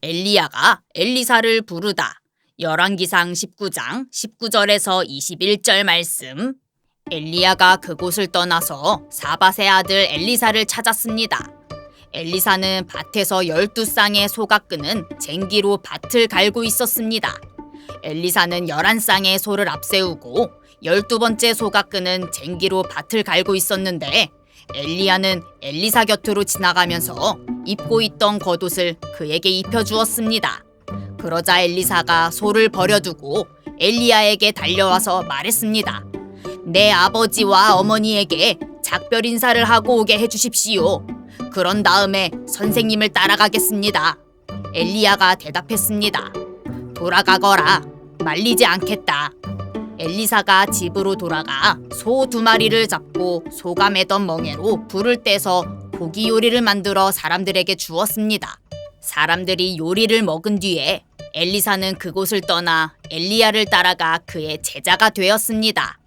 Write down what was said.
엘리야가 엘리사를 부르다. 열왕기상 19장 19절에서 21절 말씀. 엘리야가 그곳을 떠나서 사밧의 아들 엘리사를 찾았습니다. 엘리사는 밭에서 열두 쌍의 소가 끄는 쟁기로 밭을 갈고 있었습니다. 엘리사는 열한 쌍의 소를 앞세우고 열두 번째 소가 끄는 쟁기로 밭을 갈고 있었는데 엘리야는 엘리사 곁으로 지나가면서 입고 있던 겉옷을 그에게 입혀주었습니다. 그러자 엘리사가 소를 버려두고 엘리야에게 달려와서 말했습니다. 내 아버지와 어머니에게 작별 인사를 하고 오게 해주십시오. 그런 다음에 선생님을 따라가겠습니다. 엘리야가 대답했습니다. 돌아가거라. 말리지 않겠다. 엘리사가 집으로 돌아가 소 두 마리를 잡고 소가 매던 멍에로 불을 떼서 고기 요리를 만들어 사람들에게 주었습니다. 사람들이 요리를 먹은 뒤에 엘리사는 그곳을 떠나 엘리야를 따라가 그의 제자가 되었습니다.